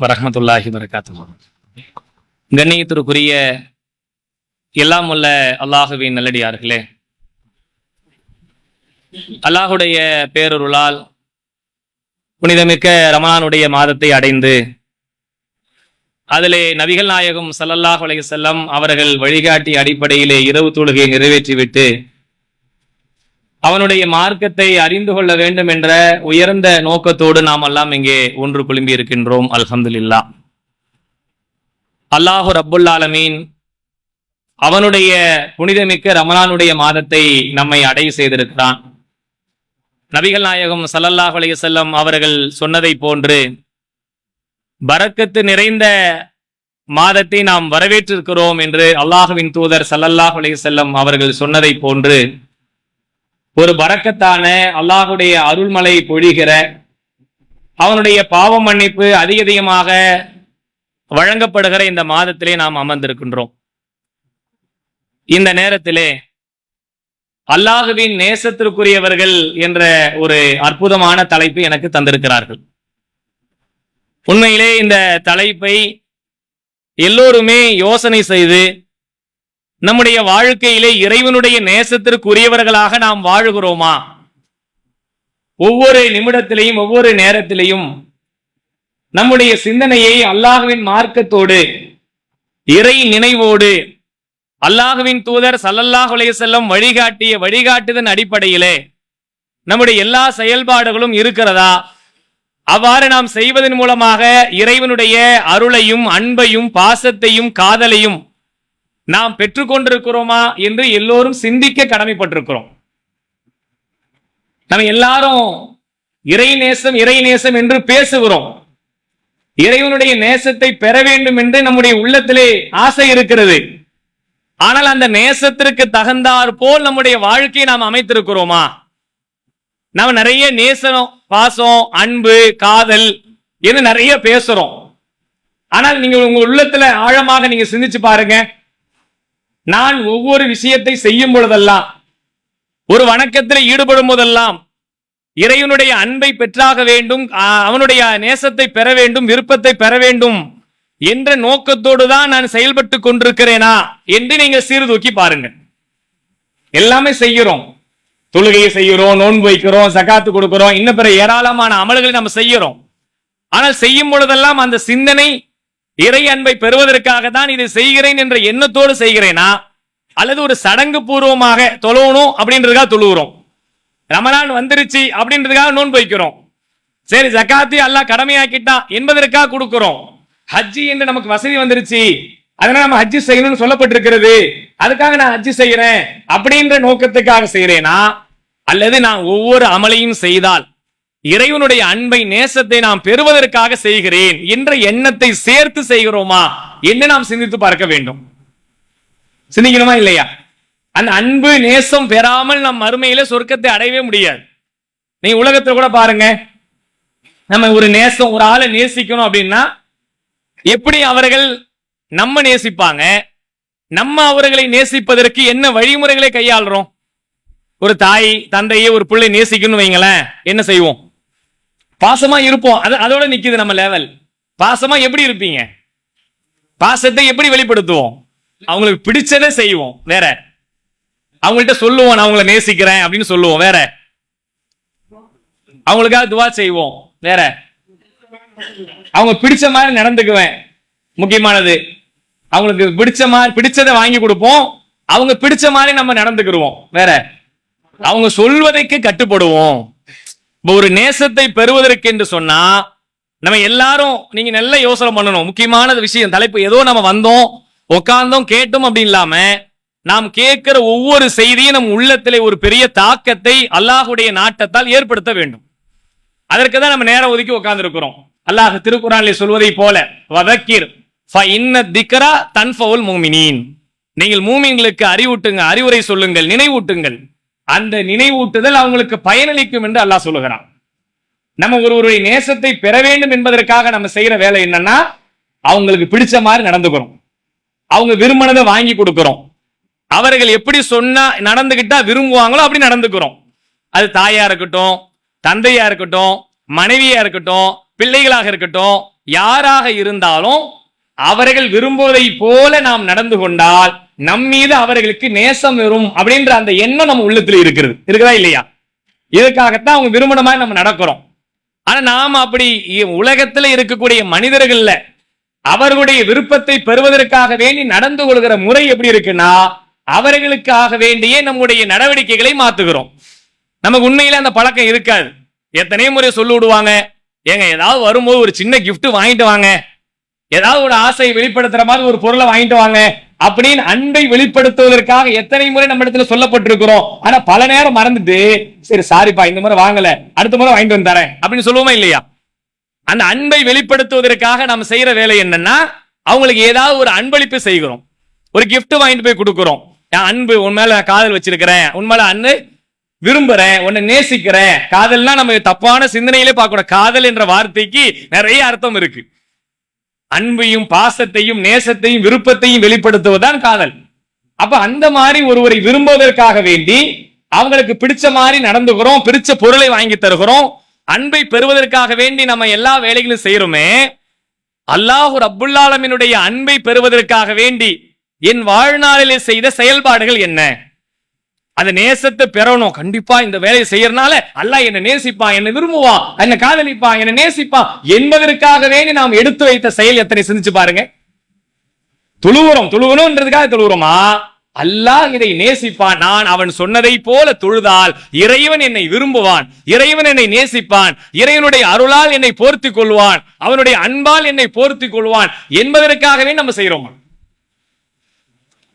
வரமத்துல்லாஹி வரகாத்து கண்ணியத்திற்குரிய எல்லாம் உள்ள அல்லாஹுவின் நல்லடியார்களே அல்லாஹுடைய பேரொருளால் புனிதமிக்க ரமணானுடைய மாதத்தை அடைந்து அதிலே நபிகள் நாயகம் சல்லல்லாஹ் அலைஹி வஸல்லம் அவர்கள் வழிகாட்டி அடிப்படையிலே இரவு தொழுகையை நிறைவேற்றிவிட்டு அவனுடைய மார்க்கத்தை அறிந்து கொள்ள வேண்டும் என்ற உயர்ந்த நோக்கத்தோடு நாம் எல்லாம் இங்கே ஒன்று குழும்பி இருக்கின்றோம். அல்ஹம்துலில்லா அல்லாஹு ரப்புல் ஆலமீன் அவனுடைய புனிதமிக்க ரமலானுடைய மாதத்தை நம்மை அடைவு செய்திருக்கிறான். நபிகள் நாயகம் சல்லல்லாஹ் அலைஹி செல்லம் அவர்கள் சொன்னதை போன்று பறக்கத்து நிறைந்த மாதத்தை நாம் வரவேற்றிருக்கிறோம் என்று அல்லாஹுவின் தூதர் சல்லல்லாஹ் அலைஹி செல்லம் அவர்கள் சொன்னதை போன்று ஒரு பறக்கத்தான அல்லாஹுடைய அருள்மலை பொழிகிற அவனுடைய பாவ மன்னிப்பு அதிக அதிகமாக வழங்கப்படுகிற இந்த மாதத்திலே நாம் அமர்ந்திருக்கின்றோம். இந்த நேரத்திலே அல்லாஹுவின் நேசத்திற்குரியவர்கள் என்ற ஒரு அற்புதமான தலைப்பு எனக்கு தந்திருக்கிறார்கள். உண்மையிலே இந்த தலைப்பை எல்லோருமே யோசனை செய்து நம்முடைய வாழ்க்கையிலே இறைவனுடைய நேசத்திற்குரியவர்களாக நாம் வாழுகிறோமா? ஒவ்வொரு நிமிடத்திலையும் ஒவ்வொரு நேரத்திலையும் நம்முடைய சிந்தனையை அல்லாஹுவின் மார்க்கத்தோடு இறை நினைவோடு அல்லாஹுவின் தூதர் சல்லல்லாஹு செல்லும் வழிகாட்டிய வழிகாட்டுதன் அடிப்படையிலே நம்முடைய எல்லா செயல்பாடுகளும் இருக்கிறதா? அவ்வாறு நாம் செய்வதன் மூலமாக இறைவனுடைய அருளையும் அன்பையும் பாசத்தையும் காதலையும் நாம் பெற்றுக்கொண்டிருக்கிறோமா என்று எல்லோரும் சிந்திக்க கடமைப்பட்டிருக்கிறோம். நம்ம எல்லாரும் இறை நேசம் இறை நேசம் என்று பேசுகிறோம். இறைவனுடைய நேசத்தை பெற வேண்டும் என்று நம்முடைய உள்ளத்திலே ஆசை இருக்கிறது. ஆனால் அந்த நேசத்திற்கு தகுந்தாற் போல் நம்முடைய வாழ்க்கையை நாம் அமைத்திருக்கிறோமா? நாம் நிறைய நேசம் பாசம் அன்பு காதல் என்று நிறைய பேசுறோம். ஆனால் நீங்க உங்க உள்ளத்துல ஆழமாக நீங்க சிந்திச்சு பாருங்க. நான் ஒவ்வொரு விஷயத்தை செய்யும் பொழுதெல்லாம் ஒரு வணக்கத்தில் ஈடுபடும் போதெல்லாம் இறைவனுடைய அன்பை பெற்றாக வேண்டும் அவனுடைய நேசத்தை பெற வேண்டும் விருப்பத்தை பெற வேண்டும் என்ற நோக்கத்தோடு தான் நான் செயல்பட்டு கொண்டிருக்கிறேனா என்று நீங்கள் சீர்தூக்கி பாருங்க எல்லாமே செய்கிறோம். தொழுகையை செய்கிறோம் நோன்பு வைக்கிறோம் சகாத்து கொடுக்கிறோம் இன்னும் பிற ஏராளமான அமல்களை நம்ம செய்கிறோம். ஆனால் செய்யும் பொழுதெல்லாம் அந்த சிந்தனை இறை அன்பை பெறுவதற்காக தான் இதை செய்கிறேன் என்ற எண்ணத்தோடு செய்கிறேனா? அல்லது ஒரு சடங்கு பூர்வமாக தொழணும் அப்படின்றதுக்காக தொழுகிறோம். ரமலான் வந்துருச்சு அப்படின்றதுக்காக நோன்பு வைக்கிறோம். சரி ஜக்காத்தி அல்லாஹ் கடமையாக்கிட்டான் என்பதற்காக கொடுக்கிறோம். ஹஜ்ஜி என்று நமக்கு வசதி வந்துருச்சு. அதனால நம்ம ஹஜ்ஜி செய்யணும்னு சொல்லப்பட்டிருக்கிறது. அதுக்காக நான் ஹஜ்ஜி செய்யறேன் அப்படின்ற நோக்கத்துக்காக செய்யறேனா? அல்லது நான் ஒவ்வொரு அமலையும் செய்தால் இறைவனுடைய அன்பை நேசத்தை நாம் பெறுவதற்காக செய்கிறேன். என்ற எண்ணத்தை சேர்த்து செய்கிறோமா? என்று நாம் சிந்தித்து பார்க்க வேண்டும். சிந்திக்கணுமா இல்லையா? அந்த அன்பு நேசம் பெறாமல் நம் மறுமையில சொர்க்கத்தை அடையவே முடியாது. நீ உலகத்தில் கூட பாருங்க. நம்ம ஒரு நேசம் ஒரு ஆளை நேசிக்கணும் அப்படின்னா எப்படி அவர்கள் நம்ம நேசிப்பாங்க? நம்ம அவர்களை நேசிப்பதற்கு என்ன வழிமுறைகளை கையாளுறோம்? ஒரு தாய் தந்தையை ஒரு பிள்ளை நேசிக்கணும்னு வைங்களேன். என்ன செய்வோம்? பாசமா இருப்போம். அது அதோட நிக்குது நம்ம லெவல் பாசமா எப்படி இருப்பீங்க? பாசத்தை எப்படி வெளிப்படுத்துவோம்? அவங்களுக்கு பிடிச்சதை செய்வோம். வேற. அவங்கள்ட்ட சொல்லுவோம் நான் அவங்கள நேசிக்கிறேன் அப்படின்னு சொல்லுவோம். வேற. அவங்களுக்காக துவா செய்வோம். வேற. அவங்க பிடிச்ச மாதிரி நடந்துக்குவேன். முக்கியமானது அவங்களுக்கு பிடிச்ச மாதிரி பிடிச்சதை வாங்கி கொடுப்போம். அவங்க பிடிச்ச மாதிரி நம்ம நடந்துக்கிடுவோம் வேற. அவங்க சொல்வதைக்கு கட்டுப்படுவோம். இப்போ ஒரு நேசத்தை பெறுவதற்கு என்று சொன்னா நம்ம எல்லாரும் நீங்க நல்ல யோசனை பண்ணணும். முக்கியமான விஷயம் தலைப்பு ஏதோ நம்ம வந்தோம் உட்கார்ந்தோம் கேட்டோம் அப்படி இல்லாம நாம் கேட்கிற ஒவ்வொரு செய்தியும் நம் உள்ளத்திலே ஒரு பெரிய தாக்கத்தை அல்லாஹுடைய நாட்டத்தால் ஏற்படுத்த வேண்டும். அதற்கு தான் நம்ம நேரம் ஒதுக்கி உட்கார்ந்துருக்கிறோம் அல்லாஹ் திருக்குறானிலே சொல்வதை போல வதக்கீர் இன்ன திக்ரா தன்ஃபவுல் மூமினீன். நீங்கள் மூமின்களுக்கு அறிவூட்டுங்க அறிவுரை சொல்லுங்கள் நினைவூட்டுங்கள். அந்த நினைவூட்டுதல் அவங்களுக்கு பயனளிக்கும் என்று அல்லாஹ் சொல்லுகிறான். நம்ம ஒருவருடைய நேசத்தை பெற வேண்டும் என்பதற்காக நம்ம செய்யற வேலை என்னன்னா அவங்களுக்கு பிடிச்ச மாதிரி நடந்துக்கிறோம். அவங்க விரும்பினதை வாங்கி கொடுக்கிறோம். அவர்கள் எப்படி சொன்னா நடந்துகிட்டா விரும்புவாங்களோ அப்படி நடந்துக்கிறோம். அது தாயா இருக்கட்டும் தந்தையா இருக்கட்டும் மனைவியா இருக்கட்டும் பிள்ளைகளாக இருக்கட்டும் யாராக இருந்தாலும் அவர்கள் விரும்புவதை போல நாம் நடந்து கொண்டால் நம் மீது அவர்களுக்கு நேசம் வரும் அப்படின்ற அந்த எண்ணம் நம்ம உள்ளத்துல இருக்கிறது. இருக்குதா இல்லையா? இதுக்காகத்தான் அவங்க விரும்பின மாதிரி நம்ம நடக்கிறோம். ஆனா நாம் அப்படி உலகத்துல இருக்கக்கூடிய மனிதர்கள்ல அவர்களுடைய விருப்பத்தை பெறுவதற்காக வேண்டி நடந்து கொள்கிற முறை எப்படி இருக்குன்னா அவர்களுக்காக வேண்டியே நம்முடைய நடவடிக்கைகளை மாத்துகிறோம். நமக்கு உண்மையில அந்த பழக்கம் இருக்காது. எத்தனையோ முறை சொல்லி விடுவாங்க. ஏங்க ஏதாவது வரும்போது ஒரு சின்ன கிஃப்ட் வாங்கிட்டு வாங்க. ஏதாவது ஒரு ஆசையை வெளிப்படுத்துற மாதிரி ஒரு பொருளை வாங்கிட்டு வாங்க. அப்படின்னு அன்பை வெளிப்படுத்துவதற்காக எத்தனை முறை நம்ம இடத்துல சொல்லப்பட்டிருக்கிறோம். ஆனா பல நேரம் மறந்துட்டு சரி சாரிப்பா இந்த முறை வாங்கல அடுத்த முறை வாங்கிட்டு வந்து தரேன் அப்படின்னு சொல்லுவோமா இல்லையா? அந்த அன்பை வெளிப்படுத்துவதற்காக நம்ம செய்யற வேலை என்னன்னா அவங்களுக்கு ஏதாவது ஒரு அன்பளிப்பு செய்கிறோம். ஒரு கிஃப்ட் வாங்கிட்டு போய் கொடுக்குறோம். அன்பு உன் மேல நான் காதல் வச்சிருக்கிறேன் உன் மேல அன்பு விரும்புறேன் உன்னை நேசிக்கிறேன். காதல்னா நம்ம தப்பான சிந்தனையிலே பார்க்கணும் காதல் என்ற வார்த்தைக்கு நிறைய அர்த்தம் இருக்கு. அன்பையும் பாசத்தையும் நேசத்தையும் விருப்பத்தையும் வெளிப்படுத்துவதுதான் காதல். அப்ப அந்த மாதிரி ஒருவரை விரும்புவதற்காக வேண்டி அவங்களுக்கு பிடிச்ச மாதிரி நடந்துக்கிறோம் பிடிச்ச பொருளை வாங்கி தருகிறோம் அன்பை பெறுவதற்காக வேண்டி நம்ம எல்லா வேலைகளும் செய்யறோமே அல்லாஹு அப்புல்லாலமினுடைய அன்பை பெறுவதற்காக வேண்டி என் வாழ்நாளிலே செய்த செயல்பாடுகள் என்ன? அந்த நேசத்தை பெறணும். கண்டிப்பா இந்த வேலையை செய்யறனால அல்லாஹ் என்ன நேசிப்பான் என்ன விரும்புவான் என்ன காதலிப்பான் என்ன நேசிப்பான் என்பதற்காக வேண்டி நாம் எடுத்து வைத்த செயல் எத்தனை சிந்திச்சு பாருங்க. துழுவுறோம். துழுவணும்ன்றதுக்காக துழுவுறோமா? அல்லாஹ் இதை நேசிப்பான். நான் அவன் சொன்னதை போல தொழுதால் இறைவன் என்னை விரும்புவான் இறைவன் என்னை நேசிப்பான் இறைவனுடைய அருளால் என்னை போர்த்தி கொள்வான் அவனுடைய அன்பால் என்னை போர்த்தி கொள்வான் என்பதற்காகவே நம்ம செய்யறோம்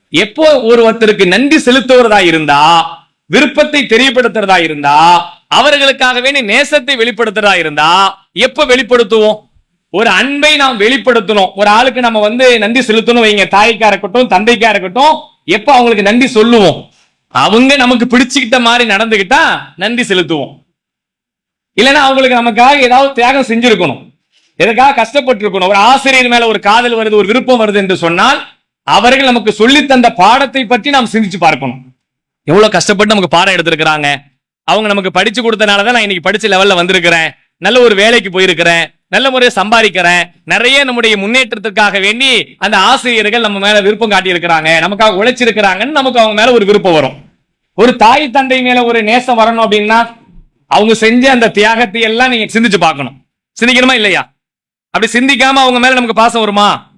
எப்போ ஒருவத்தருக்கு நன்றி செலுத்துவதா இருந்தா விருப்பத்தை தெரியப்படுத்துறதா இருந்தா அவர்களுக்காக வேண்டி நேசத்தை வெளிப்படுத்துறதா இருந்தா எப்ப வெளிப்படுத்துவோம்? ஒரு அன்பை நாம் வெளிப்படுத்தணும். ஒரு ஆளுக்கு நம்ம வந்து நன்றி செலுத்தணும் வைங்க. தாய்க்கா இருக்கட்டும் தந்தைக்கா இருக்கட்டும் எப்ப அவங்களுக்கு நன்றி சொல்லுவோம்? அவங்க நமக்கு பிடிச்சுக்கிட்ட மாதிரி நடந்துகிட்டா நன்றி செலுத்துவோம். இல்லைன்னா அவங்களுக்கு நமக்காக ஏதாவது தியாகம் செஞ்சிருக்கணும். எதுக்காக கஷ்டப்பட்டிருக்கணும்? ஒரு ஆசிரியர் மேல ஒரு காதல் வருது ஒரு விருப்பம் வருது என்று சொன்னால் அவர்கள் நமக்கு சொல்லித் தந்த பாடத்தை பற்றி நாம் சிந்திச்சு பார்க்கணும். எவ்வளவு கஷ்டப்பட்டு நமக்கு பாடம் எடுத்திருக்கிறாங்க. அவங்க நமக்கு படிச்சு கொடுத்தனால தான் நான் இன்னைக்கு படிச்ச லெவல்ல வந்திருக்கிறேன். நல்ல ஒரு வேலைக்கு போயிருக்கிறேன். நல்ல முறையை சம்பாதிக்கிறேன். நிறைய நம்முடைய முன்னேற்றத்திற்காக வேண்டி அந்த ஆசிரியர்கள் நம்ம மேல விருப்பம் காட்டியிருக்கிறாங்க. நமக்காக உழைச்சிருக்கிறாங்கன்னு நமக்கு அவங்க மேல ஒரு விருப்பம் வரும். ஒரு தாய் தந்தை மேல ஒரு நேசம் வரணும் அப்படின்னா அவங்க செஞ்ச அந்த தியாகத்தை எல்லாம் நீங்க சிந்திச்சு பார்க்கணும். சிந்திக்கணுமா இல்லையா? அப்படி சிந்திக்காம அவங்க மேல நமக்கு பாசம் வருமா?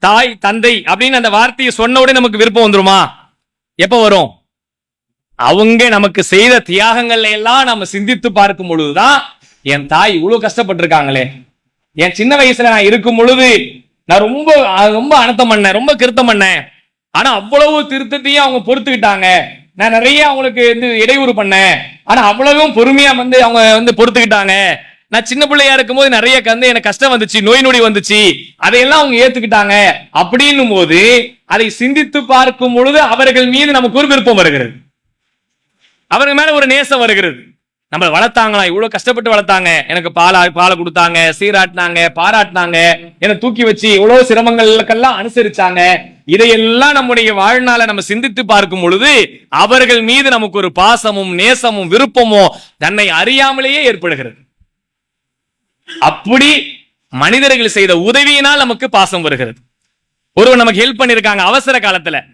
தாய் தந்தை அப்படின்னு அந்த வார்த்தையை சொன்ன உடனே நமக்கு விருப்பம் வந்துருமா? எப்ப வரும்? அவங்க நமக்கு செய்த தியாகங்கள்ல எல்லாம் நம்ம சிந்தித்து பார்க்கும் பொழுதுதான் என் தாய் இவ்வளவு கஷ்டப்பட்டிருக்காங்களே. என் சின்ன வயசுல நான் இருக்கும் பொழுது நான் ரொம்ப ரொம்ப அனர்த்தம் பண்ணேன் ரொம்ப கிருத்தம் பண்ணேன். ஆனா அவ்வளவு திருத்தத்தையும் அவங்க பொறுத்துக்கிட்டாங்க. நான் நிறைய அவங்களுக்கு வந்து இடையூறு பண்ணேன். ஆனா அவ்வளவும் பொறுமையா வந்து அவங்க வந்து பொறுத்துக்கிட்டாங்க. நான் சின்ன பிள்ளையா இருக்கும் போது நிறைய கந்து எனக்கு கஷ்டம் வந்துச்சு நோய் நொடி வந்துச்சு. அதையெல்லாம் அவங்க ஏத்துக்கிட்டாங்க. அப்படின்னும் போது அதை சிந்தித்து பார்க்கும் பொழுது அவர்கள் மீது நமக்கு ஒரு விருப்பம் வருகிறது. அவர்கள் மேல ஒரு நேசம் வருகிறது. நம்மளை வளர்த்தாங்களா? இவ்வளவு கஷ்டப்பட்டு வளர்த்தாங்க. எனக்கு பாலா பாலை கொடுத்தாங்க சீராட்டினாங்க பாராட்டினாங்க. என்னை தூக்கி வச்சு இவ்வளவு சிரமங்களுக்கெல்லாம் அனுசரிச்சாங்க. இதையெல்லாம் நம்முடைய வாழ்நாள நம்ம சிந்தித்து பார்க்கும் பொழுது அவர்கள் மீது நமக்கு ஒரு பாசமும் நேசமும் விருப்பமும் தன்னை அறியாமலேயே ஏற்படுகிறது. அப்படி மனிதர்கள் செய்த உதவியினால் நமக்கு பாசம் வருகிறது. ஒருவர் நமக்கு ஹெல்ப் பண்ணிருக்காங்க அவசர காலத்துல.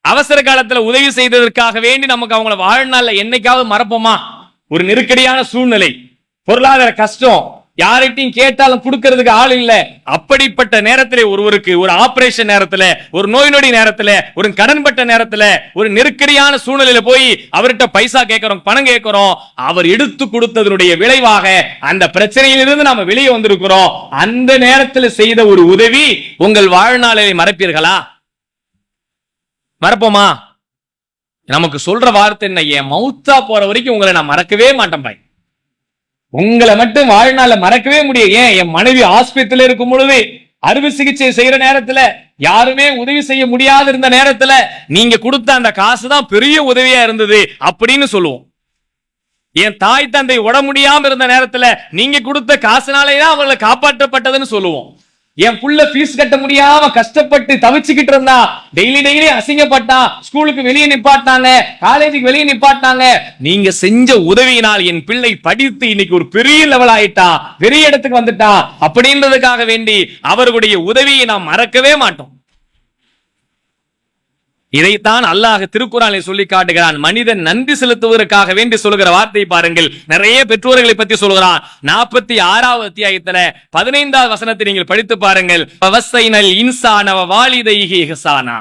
அவசர காலத்துல உதவி செய்ததற்காக வேண்டி நமக்கு அவங்கள வாழ்நாள்ல என்னைக்காவது மறப்போமா? ஒரு நெருக்கடியான சூழ்நிலை. பொருளாதார கஷ்டம். யார்கிட்டையும் கேட்டாலும் கொடுக்கறதுக்கு ஆள் இல்ல. அப்படிப்பட்ட நேரத்தில் ஒருவருக்கு ஒரு ஆபரேஷன் நேரத்துல ஒரு நோய் நொடி நேரத்துல ஒரு கடன்பட்ட நேரத்துல ஒரு நெருக்கடியான சூழ்நிலையில போய் அவர்கிட்ட பைசா கேட்கிறோம் பணம் கேட்கிறோம் அவர் எடுத்து கொடுத்ததனுடைய விளைவாக அந்த பிரச்சனையிலிருந்து நாம வெளியே வந்திருக்கிறோம். அந்த நேரத்தில் செய்த ஒரு உதவி உங்கள் வாழ்நாளை மறப்பீர்களா? மறப்போமா? நமக்கு சொல்ற வார்த்தை என்ன? என் மௌத்தா போற வரைக்கும் உங்களை நான் மறக்கவே மாட்டேன் பாய். உங்களை மட்டும் வாழ்நாள மறக்கவே முடியும் ஏன்? என் மனைவி ஆஸ்பத்திரியில இருக்கும் பொழுது அறுவை சிகிச்சை செய்யற நேரத்துல யாருமே உதவி செய்ய முடியாது இருந்த நேரத்துல நீங்க கொடுத்த அந்த காசு தான் பெரிய உதவியா இருந்தது அப்படின்னு சொல்லுவோம். என் தாய் தந்தை உட முடியாம இருந்த நேரத்துல நீங்க கொடுத்த காசுனாலே தான் அவங்களை காப்பாற்றப்பட்டதுன்னு சொல்லுவோம். என் புள்ள ஃபீஸ் கட்ட முடியாம கஷ்டப்பட்டு தவிச்சுக்கிட்டு இருந்தா டெய்லி டெய்லி அசிங்கப்பட்டான் ஸ்கூலுக்கு வெளியே நிப்பாட்டாங்க காலேஜுக்கு வெளியே நிப்பாட்டாங்க நீங்க செஞ்ச உதவியினால் என் பிள்ளை படித்து இன்னைக்கு ஒரு பெரிய லெவல் ஆயிட்டான் பெரிய இடத்துக்கு வந்துட்டான் அப்படின்றதுக்காக வேண்டி அவர்களுடைய உதவியை நாம் மறக்கவே மாட்டோம். இதைத்தான் அல்லாஹ் திருக்குறானை சொல்லி காட்டுகிறான். மனிதன் நன்றி செலுத்துவதற்காக வேண்டி சொல்லுகிற வார்த்தையை பாருங்கள். நிறைய பெற்றோர்களை பத்தி சொல்கிறான் நாற்பத்தி ஆறாவது அத்தியாயத்துல பதினைந்தாவது வசனத்தை நீங்கள் படித்து பாருங்கள். இன்சானவ வாலிதைஹி ஹசானா.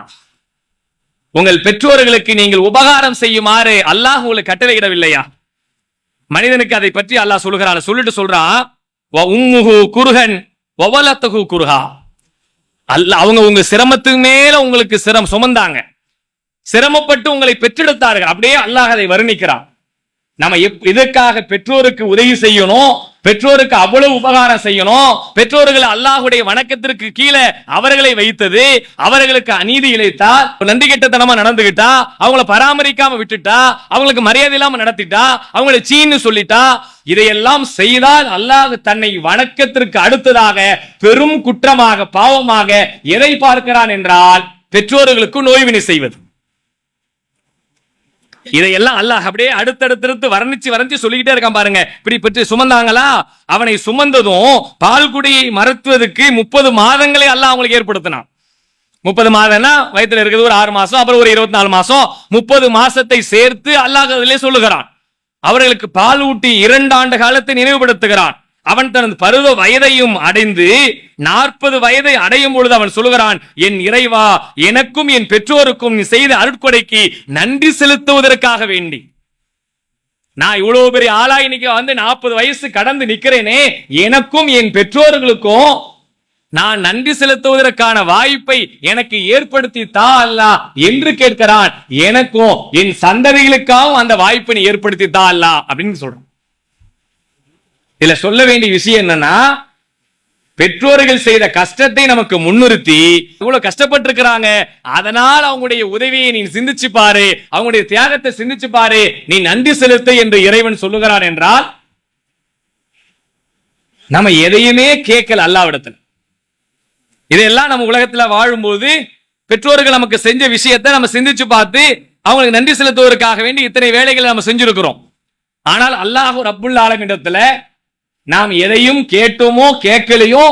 உங்கள் பெற்றோர்களுக்கு நீங்கள் உபகாரம் செய்யுமாறு அல்லாஹ் உங்களுக்கு கட்டளையிடவில்லையா? மனிதனுக்கு அதை பற்றி அல்லாஹ் சொல்லுகிறான். சொல்லிட்டு சொல்றான் "வ குருகன் வவலத்துஹு குருஹா. அல்ல அவங்க உங்க சிரமத்துக்கு மேல உங்களுக்கு சிரம் சுமந்தாங்க. சிரமப்பட்டு உங்களை பெற்றெடுத்தார்கள். அப்படியே அல்லாஹ் அதை வர்ணிக்கிறான். நம்ம எப்- இதற்காக பெற்றோருக்கு உதவி செய்யணும்? பெற்றோருக்கு அவ்வளவு உபகாரம் செய்யணும்? பெற்றோர்கள் அல்லாஹுடைய வணக்கத்திற்கு கீழே அவர்களை வைத்தது அவர்களுக்கு அநீதி இழைத்தா நன்றி கெட்டத்தனமா நடந்துகிட்டா அவங்கள பராமரிக்காம விட்டுட்டா அவங்களுக்கு மரியாதை இல்லாம நடத்திட்டா அவங்கள சீன்னு சொல்லிட்டா இதையெல்லாம் செய்தால் அல்லாஹ் தன்னை வணக்கத்திற்கு அடுத்ததாக பெரும் குற்றமாக பாவமாக எதை பார்க்கிறான் என்றால் பெற்றோர்களுக்கு நோய்வினை செய்வது. இதையெல்லாம் அல்லாஹ் அப்படியே அடுத்தடுத்தடுத்து வர்ணிச்சு வர்ணிச்சு சொல்லிக்கிட்டே இருக்கான் பாருங்க. இப்படி பற்றி சுமந்தாங்களா? அவனை சுமந்ததும் பால்குடியை மறுத்துவதற்கு முப்பது மாதங்களை அல்லாஹ் அவங்களுக்கு ஏற்படுத்தினான். முப்பது மாதம்னா வயித்துல இருக்கிறது ஒரு ஆறு மாசம் அப்புறம் ஒரு இருபத்தி நாலு மாசம். முப்பது மாசத்தை சேர்த்து அல்லாஹ் அதிலே சொல்லுகிறான். அவர்களுக்கு பால் ஊட்டி இரண்டு ஆண்டு காலத்தை நினைவுபடுத்துகிறான். அவன் தனது பருவ வயதையும் அடைந்து நாற்பது வயதை அடையும் பொழுது அவன் சொல்லுகிறான் என் இறைவா எனக்கும் என் பெற்றோருக்கும் நீ செய்த அருட்கொடைக்கு நன்றி செலுத்துவதற்காக வேண்டி. நான் இவ்வளவு பெரிய ஆளா இன்னைக்கு வந்து நாற்பது வயசு கடந்து நிக்கிறேனே எனக்கும் என் பெற்றோர்களுக்கும் நான் நன்றி செலுத்துவதற்கான வாய்ப்பை எனக்கு ஏற்படுத்தி தா அல்லா என்று கேட்கிறான். எனக்கும் என் சந்ததிகளுக்காகவும் அந்த வாய்ப்பை நீ ஏற்படுத்தி தா அல்லா அப்படின்னு சொல்றான். இதுல சொல்ல வேண்டிய விஷயம் என்னன்னா பெற்றோர்கள் செய்த கஷ்டத்தை நமக்கு முன்னிறுத்தி இவ்வளவு கஷ்டப்பட்டிருக்கிறாங்க அதனால் அவங்களுடைய உதவியை நீ சிந்திச்சு பாரு அவங்களுடைய தியாகத்தை சிந்திச்சு பாரு நீ நன்றி செலுத்து என்று இறைவன் சொல்லுகிறான் என்றால் நம்ம எதையுமே கேட்கல அல்லாவிடத்தில். இதெல்லாம் நம்ம உலகத்துல வாழும்போது பெற்றோர்கள் நமக்கு செஞ்ச விஷயத்தை நம்ம சிந்திச்சு பார்த்து அவங்களுக்கு நன்றி செலுத்துவதற்காக வேண்டி இத்தனை வேலைகளை நம்ம செஞ்சிருக்கிறோம். ஆனால் அல்லாஹ் ரப்புல் ஆலமிடத்துல நாம் எதையும் கேட்டோமோ கேட்கலையோ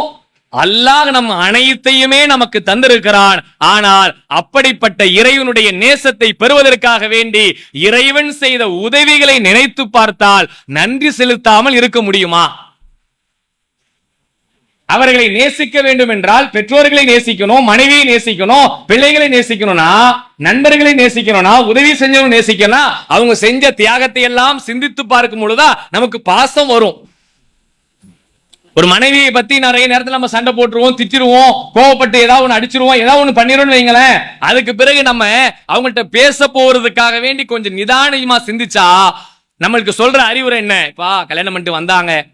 அல்லாஹ் நம் அனைத்தையுமே நமக்கு தந்திருக்கிறான். ஆனால் அப்படிப்பட்ட இறைவனுடைய நேசத்தை பெறுவதற்காக வேண்டி இறைவன் செய்த உதவிகளை நினைத்து பார்த்தால் நன்றி செலுத்தாமல் இருக்க முடியுமா? அவர்களை நேசிக்க வேண்டும் என்றால் பெற்றோர்களை நேசிக்கணும் மனைவியை நேசிக்கணும் பிள்ளைகளை நேசிக்கணும்னா நண்பர்களை நேசிக்கணும்னா உதவி செஞ்சவங்க நேசிக்கணும்னா அவங்க செஞ்ச தியாகத்தை எல்லாம் சிந்தித்து பார்க்கும் பொழுதா நமக்கு பாசம் வரும். ஒரு மனைவியை பத்தி நிறைய நேரத்தில் நம்ம சண்டை போட்டுருவோம் திட்டிருவோம் கோவப்பட்டு ஏதாவது ஒன்று அடிச்சிருவோம் ஏதாவது ஒன்று பண்ணிடும்னு வைங்களேன். அதுக்கு பிறகு நம்ம அவங்கள்ட்ட பேச போறதுக்காக வேண்டி கொஞ்சம் நிதானமா சிந்திச்சா நம்மளுக்கு சொல்ற அறிவுரை என்ன? இப்பா கல்யாணம் பண்ணிட்டு வந்தாங்க.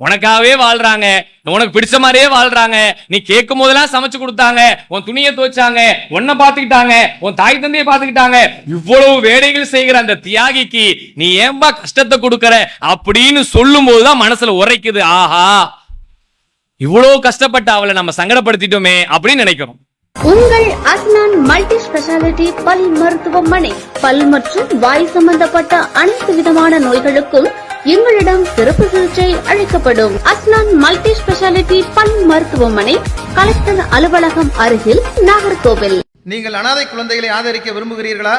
உனக்காகவே வாழ்றாங்க. உனக்கு பிடிச்ச மாதிரியே வாழ்றாங்க. நீ கேட்கும் போதெல்லாம் சமைச்சு கொடுத்தாங்க. உன் துணியை துவைச்சாங்க. உன்னை பாத்துக்கிட்டாங்க உன் தாய் தந்தையை பாத்துக்கிட்டாங்க இவ்வளவு வேலைகள் செய்கிற அந்த தியாகிக்கு நீ ஏன்பா கஷ்டத்தை கொடுக்கற? அப்படின்னு சொல்லும் போதுதான் மனசுல உரைக்குது. ஆஹா. இவ்வளவு கஷ்டப்பட்டு அவளை நம்ம சங்கடப்படுத்திட்டோமே அப்படின்னு நினைக்கிறோம். உங்கள் அஸ்னான் மல்டி ஸ்பெஷாலிட்டி பல் மருத்துவமனை. பல் மற்றும் வாய் சம்பந்தப்பட்ட அனைத்து விதமான நோய்களுக்கும் எங்களிடம் சிறப்பு சிகிச்சை அளிக்கப்படும். அஸ்னான் மல்டி ஸ்பெஷாலிட்டி பல் மருத்துவமனை கலெக்டர் அலுவலகம் அருகில் நாகர்கோவில். நீங்கள் அனாதை குழந்தைகளை ஆதரிக்க விரும்புகிறீர்களா?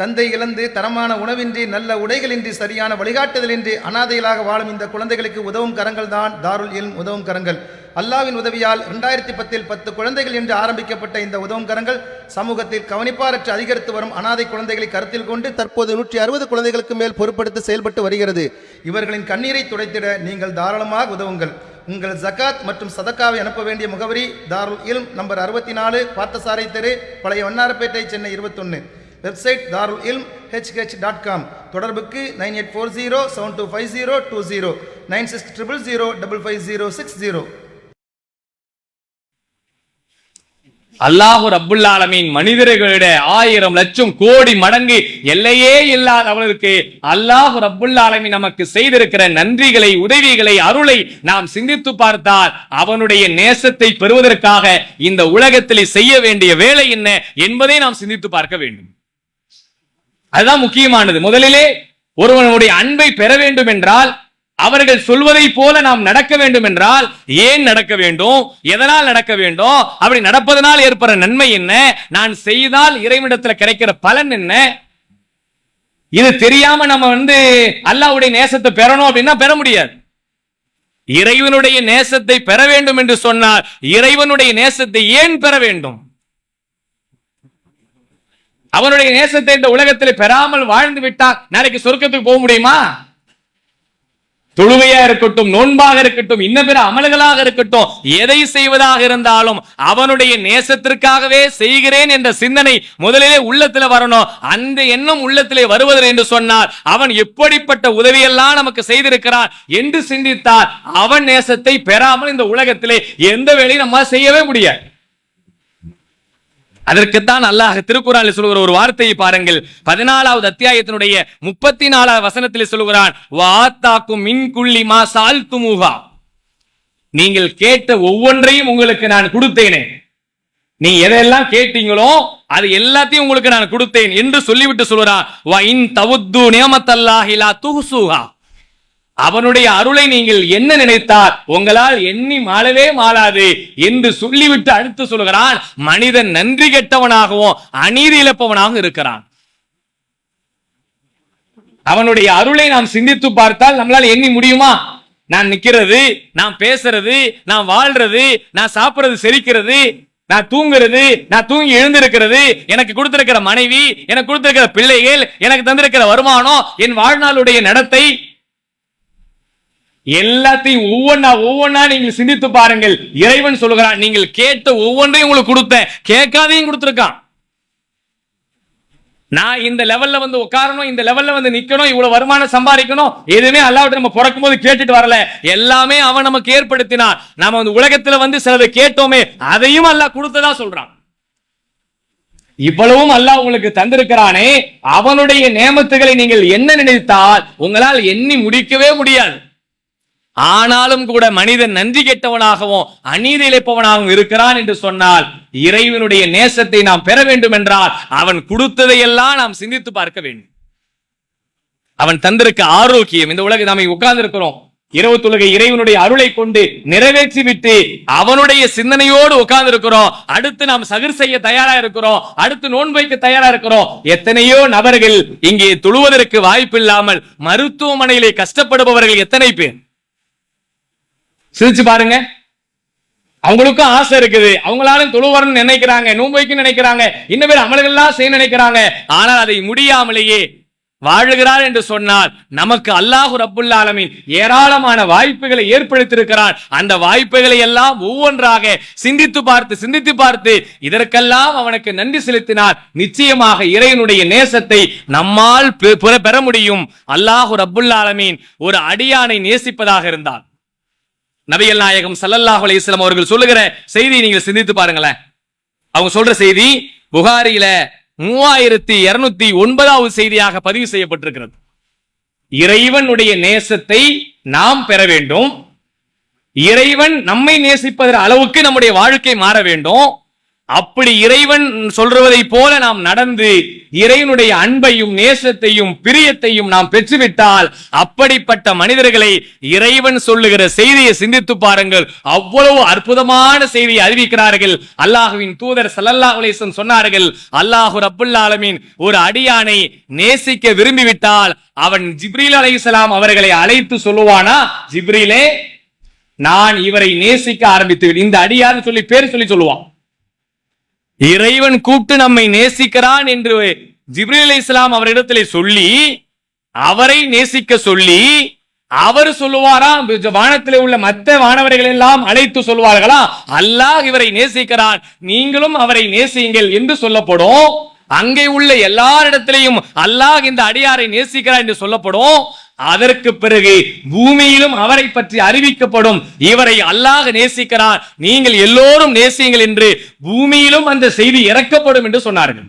தந்தை இழந்து தரமான உணவின்றி நல்ல உடைகளின்றி சரியான வழிகாட்டுதலின்றி அனாதைகளாக வாழும் இந்த குழந்தைகளுக்கு உதவும் கரங்கள் தான் தாருல் இல்ம் உதவும் கரங்கள். அல்லாவின் உதவியால் இரண்டாயிரத்தி பத்தில் பத்து குழந்தைகள் என்று ஆரம்பிக்கப்பட்ட இந்த உதவும் கரங்கள் சமூகத்தில் கவனிப்பாரற்று அதிகரித்து வரும் அனாதை குழந்தைகளை கருத்தில் கொண்டு தற்போது நூற்றி அறுபது குழந்தைகளுக்கு மேல் பொறுப்படுத்தி செயல்பட்டு வருகிறது. இவர்களின் கண்ணீரை துடைத்திட நீங்கள் தாராளமாக உதவுங்கள். உங்கள் ஜகாத் மற்றும் சதக்காவை அனுப்ப வேண்டிய முகவரி தாருல் இல்ம் நம்பர் அறுபத்தி நாலு பார்த்தசாரை தெரு பழைய வண்ணாரப்பேட்டை சென்னை இருபத்தொன்று website Darul Ilm H H dot com தொடர்புக்கு nine eight four zero seven two five zero two zero. Nine six triple zero double five zero six zero. அல்லாஹு ரப்புல் ஆலமீன் மனிதர்களிட ஆயிரம் லட்சம் கோடி மடங்கு எல்லையே இல்லாத அவளுக்கு அல்லாஹு ரப்புல் நமக்கு செய்திருக்கிற நன்றிகளை உதவிகளை அருளை நாம் சிந்தித்து பார்த்தால் அவனுடைய நேசத்தை பெறுவதற்காக இந்த உலகத்திலே செய்ய வேண்டிய வேலை என்ன என்பதை நாம் சிந்தித்து பார்க்க வேண்டும். அதுதான் முக்கியமானது. முதலிலே ஒருவனுடைய அன்பை பெற வேண்டும் என்றால் அவர்கள் சொல்வதை போல நாம் நடக்க வேண்டும் என்றால் ஏன் நடக்க வேண்டும்? எதனால் நடக்க வேண்டும்? அப்படி நடப்பதனால் ஏற்படுற நன்மை என்ன? நான் செய்தால் இறைவனிடத்தில் கிடைக்கிற பலன் என்ன? இது தெரியாம நம்ம வந்து அல்லாவுடைய நேசத்தை பெறணும் அப்படின்னா பெற முடியாது. இறைவனுடைய நேசத்தை பெற வேண்டும் என்று சொன்னால் இறைவனுடைய நேசத்தை ஏன் பெற வேண்டும்? அவனுடைய நேசத்தை இந்த உலகத்தில் பெறாமல் வாழ்ந்து விட்டால் நாளைக்கு சொர்க்கத்துக்கு போக முடியுமா? தொழுவையா இருக்கட்டும் நோன்பாக இருக்கட்டும் இன்ன பிற அமல்களாக இருக்கட்டும் எதை செய்வதாக இருந்தாலும் அவனுடைய நேசத்திற்காகவே செய்கிறேன் என்ற சிந்தனை முதலிலே உள்ளத்துல வரணும். அந்த எண்ணம் உள்ளத்திலே வருவது என்று சொன்னார். அவன் எப்படிப்பட்ட உதவியெல்லாம் நமக்கு செய்திருக்கிறான் என்று சிந்தித்தார். அவன் நேசத்தை பெறாமல் இந்த உலகத்திலே எந்த வேலையும் நம்ம செய்யவே முடியாது. அதற்குத்தான் அல்லாஹ் திருக்குறானில் சொல்கிற ஒரு வார்த்தையை பாருங்கள். பதினாலாவது அத்தியாயத்தினுடைய முப்பத்தி நாலாவது வசனத்தில் சொல்லுகிறான் வாத்தாக்கும் மின் குள்ளி மா நீங்கள் கேட்ட ஒவ்வொன்றையும் உங்களுக்கு நான் கொடுத்தேனே. நீ எதையெல்லாம் கேட்டீங்களோ அது எல்லாத்தையும் உங்களுக்கு நான் கொடுத்தேன் என்று சொல்லிவிட்டு சொல்லுறான் வ இன் தவுத்து நேமத்தல்லாஹிலா அவனுடைய அருளை நீங்கள் என்ன நினைத்தால் உங்களால் எண்ணி மாளவே மாளாது என்று சொல்லிவிட்டு அடுத்து சொல்கிறான் மனிதன் நன்றி கெட்டவனாகவும் அநீதி இழப்பவனாகவும் இருக்கிறான். அவனுடைய அருளை நாம் சிந்தித்து பார்த்தால் நம்மளால் எண்ணி முடியுமா? நான் நிக்கிறது நான் பேசுறது நான் வாழ்றது நான் சாப்பிடுறது செரிக்கிறது நான் தூங்குறது நான் தூங்கி எழுந்திருக்கிறது எனக்கு கொடுத்திருக்கிற மனைவி எனக்கு கொடுத்திருக்கிற பிள்ளைகள் எனக்கு தந்திருக்கிற வருமானம் என் வாழ்நாளுடைய நடத்தை எல்லாத்தையும் ஒவ்வொன்னா ஒவ்வொன்னா நீங்கள் சிந்தித்து பாருங்கள். இறைவன் சொல்லுகிறான் நீங்கள் கேட்ட ஒவ்வொன்றையும் உங்களுக்கு கொடுத்தேன். கேட்காதையும் கொடுத்துருக்கான். நான் இந்த லெவல்ல வந்து உட்காரணும் இந்த லெவல்ல வந்து நிக்கணும் இவ்வளவு வருமானம் சம்பாதிக்கணும் எதுவுமே அல்லாவிட்ட நம்ம பிறக்கும் போது கேட்டுட்டு வரல. எல்லாமே அவன் நமக்கு ஏற்படுத்தினான். நாம வந்து உலகத்துல வந்து சிலதை கேட்டோமே அதையும் அல்லாஹ் கொடுத்ததா சொல்றான். இவ்வளவும் அல்லாஹ் உங்களுக்கு தந்திருக்கிறானே அவனுடைய நேமத்துகளை நீங்கள் என்ன நினைத்தால் உங்களால் எண்ணி முடிக்கவே முடியாது. ஆனாலும் கூட மனிதன் நன்றி கெட்டவனாகவும் அநீதி இழைப்பவனாகவும் இருக்கிறான் என்று சொன்னால் இறைவனுடைய நேசத்தை நாம் பெற வேண்டும் என்றால் அவன் கொடுத்ததையெல்லாம் நாம் சிந்தித்து பார்க்க வேண்டும். அவன் தந்திருக்க ஆரோக்கியம் இந்த உலக நாம உட்கார்ந்து இருக்கிறோம் இரவு தொழுகை இறைவனுடைய அருளை கொண்டு நிறைவேற்றி விட்டு அவனுடைய சிந்தனையோடு உட்கார்ந்து இருக்கிறோம் அடுத்து நாம் சகிர் செய்ய தயாரா இருக்கிறோம். அடுத்து நோன்பு வைக்க தயாரா இருக்கிறோம். எத்தனையோ நபர்கள் இங்கே தொழுவதற்கு வாய்ப்பு இல்லாமல் மருத்துவமனையிலே கஷ்டப்படுபவர்கள் எத்தனை பேர்? சிரிச்சு பாருங்க. அவங்களுக்கும் ஆசை இருக்குது. அவங்களாலும் தொழுவரன் நினைக்கிறாங்க. நோன்பு நினைக்கிறாங்க. இன்னும் பேர் அமல்கள்லாம் செய்ய நினைக்கிறாங்க. ஆனால் அதை முடியாமலேயே வாழுகிறார் என்று சொன்னால் நமக்கு அல்லாஹு ரப்புல் ஆலமின் ஏராளமான வாய்ப்புகளை ஏற்படுத்தியிருக்கிறான். அந்த வாய்ப்புகளை எல்லாம் ஒவ்வொன்றாக சிந்தித்து பார்த்து சிந்தித்து பார்த்து இதற்கெல்லாம் அவனுக்கு நன்றி செலுத்தினார் நிச்சயமாக இறைவனுடைய நேசத்தை நம்மால் பெற- முடியும். அல்லாஹு ரப்புல் ஆலமீன் ஒரு அடியானை நேசிப்பதாக இருந்தார் நபிகள் நாயகம் சல்லல்லாஹ் அலைஹி அவர்கள் சொல்லுகிற செய்தியை நீங்கள் சிந்தித்து பாருங்களேன். அவங்க சொல்ற செய்தி புகாரியில மூவாயிரத்தி இருநூத்தி ஒன்பதாவது செய்தியாக பதிவு செய்யப்பட்டிருக்கிறது. இறைவனுடைய நேசத்தை நாம் பெற வேண்டும். இறைவன் நம்மை நேசிப்பதற்கு அளவுக்கு நம்முடைய வாழ்க்கை மாற வேண்டும். அப்படி இறைவன் சொல்றுவதை போல நாம் நடந்து இறைவனுடைய அன்பையும் நேசத்தையும் பிரியத்தையும் நாம் பெற்றுவிட்டால் அப்படிப்பட்ட மனிதர்களை இறைவன் சொல்லுகிற செய்தியை சிந்தித்து பாருங்கள். அவ்வளவு அற்புதமான செய்தியை அறிவிக்கிறார்கள். அல்லாஹுவின் தூதர் சல்லல்லா அலைஹி சொன்னார்கள் அல்லாஹு ரப்புல் ஒரு அடியானை நேசிக்க விரும்பிவிட்டால் அவன் ஜிப்ரீல் அலைஹிஸ்ஸலாம் அவர்களை அழைத்து சொல்லுவானா? ஜிப்ரீலே நான் இவரை நேசிக்க ஆரம்பித்து இந்த அடியார்னு சொல்லி பேர் சொல்லி சொல்லுவான். இறைவன் கூப்பிட்டு நம்மை நேசிக்கிறான் என்று ஜிப்ரீல் இஸ்லாம் அவரிடத்திலே சொல்லி அவரை நேசிக்க சொல்லி அவர் சொல்லுவாராம் வானத்தில் உள்ள மற்ற வானவர்கள் எல்லாம் அழைத்து சொல்வார்களா? அல்லாஹ் இவரை நேசிக்கிறான் நீங்களும் அவரை நேசியுங்கள் என்று சொல்லப்படும். அங்கே உள்ள எல்லாரிடத்திலையும் அல்லாஹ் இந்த அடியாரை நேசிக்கிறார் என்று சொல்லப்படும். அதற்கு பிறகு பூமியிலும் அவரை பற்றி அறிவிக்கப்படும். இவரை அல்லாஹ் நேசிக்கிறார். நீங்கள் எல்லோரும் நேசியுங்கள் என்று பூமியிலும் அந்த செய்தி இறக்கப்படும் என்று சொன்னார்கள்.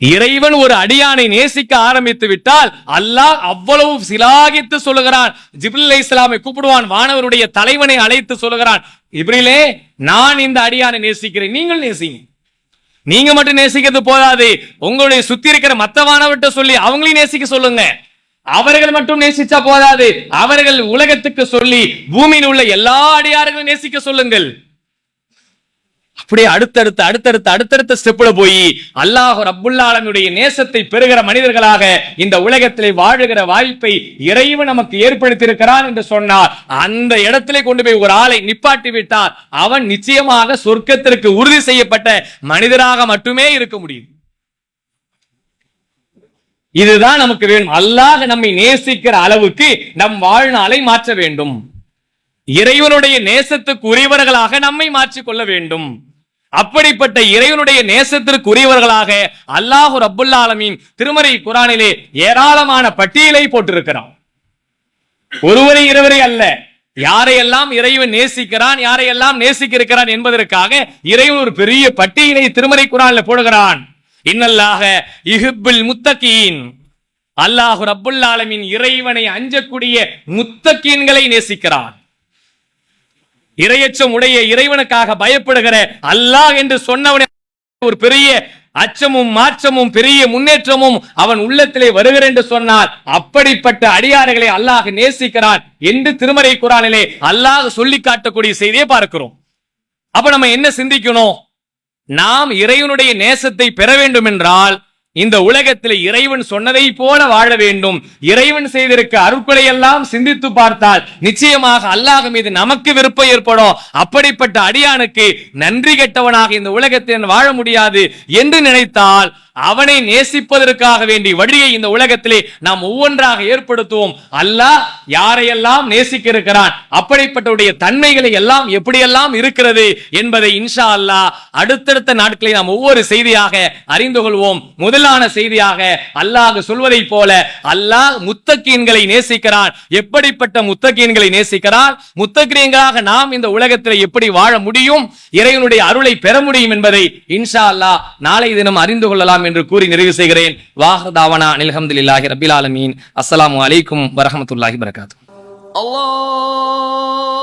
இறைவன் ஒரு அடியானை நேசிக்க ஆரம்பித்து விட்டால் அல்லாஹ் அவ்வளவு சிலாகித்து சொல்லுகிறான். ஜிப்ரில் இஸ்லாமை கூப்பிடுவான். வானவருடைய தலைவனை அழைத்து சொல்லுகிறான். இப்ரிலே நான் இந்த அடியானை நேசிக்கிறேன். நீங்கள் நேசிங்க நீங்க மட்டும் நேசிக்கிறது போதாது. உங்களுடைய சுத்தி இருக்கிற மத்தவானவர்கிட்ட சொல்லி அவங்களையும் நேசிக்க சொல்லுங்க. அவர்கள் மட்டும் நேசிச்சா போதாது. அவர்கள் உலகத்துக்கு சொல்லி பூமியில் உள்ள எல்லா அடியார்களையும் நேசிக்க சொல்லுங்கள். அப்படியே அடுத்தடுத்து அடுத்தடுத்து அடுத்தடுத்த ஸ்டெப்ல போய் அல்லாஹ் ரப்புல்லாலனுடைய நேசத்தை பெறுகிற மனிதர்களாக இந்த உலகத்திலே வாழுகிற வாய்ப்பை இறைவன் நமக்கு ஏற்படுத்தி இருக்கிறான் என்று சொன்னார். அந்த இடத்திலே கொண்டு போய் ஒரு ஆளை நிப்பாட்டி விட்டார். அவன் நிச்சயமாக சொர்க்கத்திற்கு உறுதி செய்யப்பட்ட மனிதராக மட்டுமே இருக்க முடியும். இதுதான் நமக்கு வேணும். அல்லாஹ் நம்மை நேசிக்கிற அளவுக்கு நம் வாழ்நாளை மாற்ற வேண்டும். இறைவனுடைய நேசத்துக்கு உரியவர்களாக நம்மை மாற்றிக்கொள்ள வேண்டும். அப்படிப்பட்ட இறைவனுடைய நேசத்திற்கு உரியவர்களாக அல்லாஹு ரப்புல் திருமறை குரானிலே ஏராளமான பட்டியலை போட்டிருக்கிறான். ஒருவரை இருவரை அல்ல. யாரையெல்லாம் இறைவன் நேசிக்கிறான் யாரையெல்லாம் நேசிக்க இருக்கிறான் என்பதற்காக இறைவன் ஒரு பெரிய பட்டியலை திருமறை குரான்ல போடுகிறான். இன்னல்லாக இஹிப்பில் முத்தகீன். அல்லாஹு ரப்புல் இறைவனை அஞ்சக்கூடிய முத்தகீன்களை நேசிக்கிறான். இரையச்சம் உடைய இறைவனுக்காக பயப்படுகிற அல்லாஹ் என்று சொன்னவனே ஒரு பெரிய அச்சமும் மாற்றமும் பெரிய முன்னேற்றமும் அவன் உள்ளத்திலே வருகிற என்று சொன்னார் அப்படிப்பட்ட அடியார்களை அல்லாஹ் நேசிக்கிறான் என்று திருமறை குரானிலே அல்லாஹ் சொல்லி காட்டக்கூடிய செய்தியை பார்க்கிறோம். அப்ப நம்ம என்ன சிந்திக்கணும்? நாம் இறைவனுடைய நேசத்தை பெற வேண்டும் என்றால் இந்த உலகத்தில் இறைவன் சொன்னதை போல வாழ வேண்டும். இறைவன் செய்திருக்க அருட்களை எல்லாம் சிந்தித்து பார்த்தால் நிச்சயமாக அல்லாஹ் மீது நமக்கு விருப்பம் ஏற்படும். அப்படிப்பட்ட அடியானுக்கு நன்றி கெட்டவனாக இந்த உலகத்தில் வாழ முடியாது என்று நினைத்தால் அவனை நேசிப்பதற்காக வேண்டி வழியை இந்த உலகத்திலே நாம் ஒவ்வொன்றாக ஏற்படுத்துவோம். அல்லாஹ் யாரையெல்லாம் நேசிக்க இருக்கிறான் அப்படிப்பட்டவுடைய தன்மைகளை எல்லாம் எப்படியெல்லாம் இருக்கிறது என்பதை இன்ஷா அல்லாஹ் அடுத்தடுத்த நாட்களை நாம் ஒவ்வொரு செய்தியாக அறிந்து கொள்வோம். முதலான செய்தியாக அல்லாஹ் சொல்வதை போல அல்லாஹ் முத்தக்கீன்களை நேசிக்கிறான். எப்படிப்பட்ட முத்தகீன்களை நேசிக்கிறான்? முத்தக்கிரியங்களாக நாம் இந்த உலகத்தில் எப்படி வாழ முடியும்? இறைவனுடைய அருளை பெற முடியும் என்பதை இன்ஷா அல்லாஹ் நாளை தினம் அறிந்து கொள்ளலாம் என்று கூறி நிறைவு செய்கிறேன். வாஹர்தாவனா நிலஹம்துல்லாஹி ரபில் ஆலமீன். அஸ்லாம் வலைக்கும் வரமத்துல்லாஹி வரகாத்து அல்லாஹ்